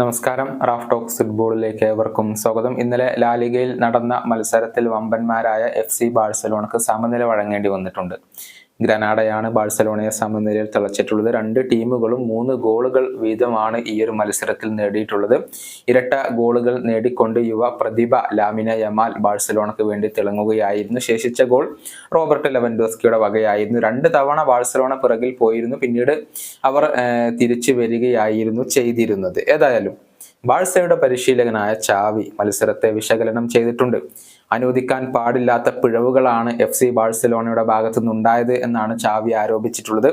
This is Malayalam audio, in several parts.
നമസ്കാരം. റാഫ് ടോക്സ് ഫുട്ബോളിലേക്ക് ഏവർക്കും സ്വാഗതം. ഇന്നലെ ലാലിഗയിൽ നടന്ന മത്സരത്തിൽ വമ്പന്മാരായ എഫ് സി ബാഴ്സലോണക്ക് സമനില വഴങ്ങേണ്ടി വന്നിട്ടുണ്ട്. ഗ്രനാഡയാണ് ബാഴ്സലോണയെ സമനിലയിൽ തിളച്ചിട്ടുള്ളത്. രണ്ട് ടീമുകളും മൂന്ന് ഗോളുകൾ വീതമാണ് ഈ ഒരു മത്സരത്തിൽ നേടിയിട്ടുള്ളത്. ഇരട്ട ഗോളുകൾ നേടിക്കൊണ്ട് യുവ പ്രതിഭ ലാമിന യമാൽ ബാഴ്സലോണക്ക് വേണ്ടി തിളങ്ങുകയായിരുന്നു. ശേഷിച്ച ഗോൾ റോബർട്ട് ലെവൻഡോസ്കിയുടെ വകയായിരുന്നു. രണ്ട് തവണ ബാഴ്സലോണ പിറകിൽ പോയിരുന്നു. പിന്നീട് അവർ തിരിച്ചു വരികയായിരുന്നു ചെയ്തിരുന്നത്. ഏതായാലും ബാഴ്സയുടെ പരിശീലകനായ ചാവി മത്സരത്തെ വിശകലനം ചെയ്തിട്ടുണ്ട്. അനുവദിക്കാൻ പാടില്ലാത്ത പിഴവുകളാണ് എഫ് സി ബാഴ്സലോണയുടെ ഭാഗത്തു നിന്നുണ്ടായത് എന്നാണ് ചാവി ആരോപിച്ചിട്ടുള്ളത്.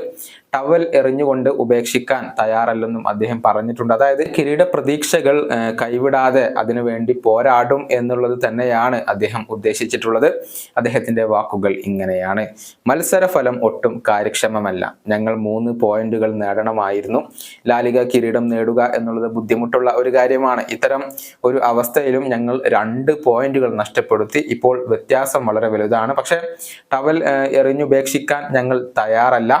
ടവൽ എറിഞ്ഞുകൊണ്ട് ഉപേക്ഷിക്കാൻ തയ്യാറല്ലെന്നും അദ്ദേഹം പറഞ്ഞിട്ടുണ്ട്. അതായത് കിരീട പ്രതീക്ഷകൾ കൈവിടാതെ അതിനുവേണ്ടി പോരാടും എന്നുള്ളത് തന്നെയാണ് അദ്ദേഹം ഉദ്ദേശിച്ചിട്ടുള്ളത്. അദ്ദേഹത്തിന്റെ വാക്കുകൾ ഇങ്ങനെയാണ്. മത്സരഫലം ഒട്ടും കാര്യക്ഷമമല്ല. ഞങ്ങൾ മൂന്ന് പോയിന്റുകൾ നേടണമായിരുന്നു. ലാലിക കിരീടം നേടുക എന്നുള്ളത് ബുദ്ധിമുട്ടുള്ള ഒരു കാര്യമാണ്. ഇത്തരം ഒരു അവസ്ഥയിലും ഞങ്ങൾ രണ്ട് പോയിന്റുകൾ നഷ്ടപ്പെടുത്തി ഇപ്പോൾ വ്യത്യാസം വളരെ വലുതാണ്. പക്ഷേ ടവൽ എറിഞ്ഞുപേക്ഷിക്കാൻ ഞങ്ങൾ തയ്യാറല്ല.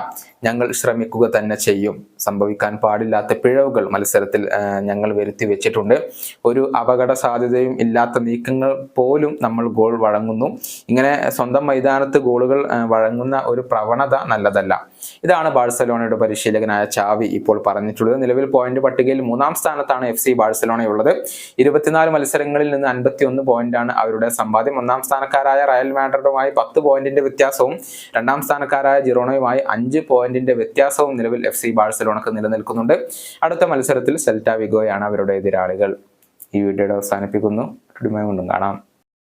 ഞങ്ങൾ ശ്രമിക്കുക തന്നെ ചെയ്യും. സംഭവിക്കാൻ പാടില്ലാത്ത പിഴവുകൾ മത്സരത്തിൽ ഞങ്ങൾ വരുത്തി വെച്ചിട്ടുണ്ട്. ഒരു അപകട സാധ്യതയും ഇല്ലാത്ത നീക്കങ്ങൾ പോലും നമ്മൾ ഗോൾ വഴങ്ങുന്നു. ഇങ്ങനെ സ്വന്തം മൈതാനത്ത് ഗോളുകൾ വഴങ്ങുന്ന ഒരു പ്രവണത നല്ലതല്ല. ഇതാണ് ബാഴ്സലോണയുടെ പരിശീലകനായ ചാവി ഇപ്പോൾ പറഞ്ഞിട്ടുള്ളത്. നിലവിൽ പോയിന്റ് പട്ടികയിൽ മൂന്നാം സ്ഥാനത്താണ് എഫ് സി ബാഴ്സലോണയുള്ളത്. ഇരുപത്തിനാല് മത്സരങ്ങളിൽ നിന്ന് അൻപത്തി ഒന്ന് പോയിന്റാണ് അവരുടെ സമ്പാദ്യം. ഒന്നാം സ്ഥാനക്കാരായ റയൽ മാഡ്രിഡുമായി പത്ത് പോയിന്റിന്റെ വ്യത്യാസവും രണ്ടാം സ്ഥാനക്കാരായ ജിറോണയുമായി അഞ്ച് പോയിന്റിന്റെ വ്യത്യാസവും നിലവിൽ എഫ് സി ബാഴ്സലോണക്ക് നിലനിൽക്കുന്നുണ്ട്. അടുത്ത മത്സരത്തിൽ സെൽറ്റാ വിഗോയാണ് അവരുടെ എതിരാളികൾ. ഈ വീഡിയോയുടെ അവസാനിപ്പിക്കുന്നു. വീണ്ടും കാണാം.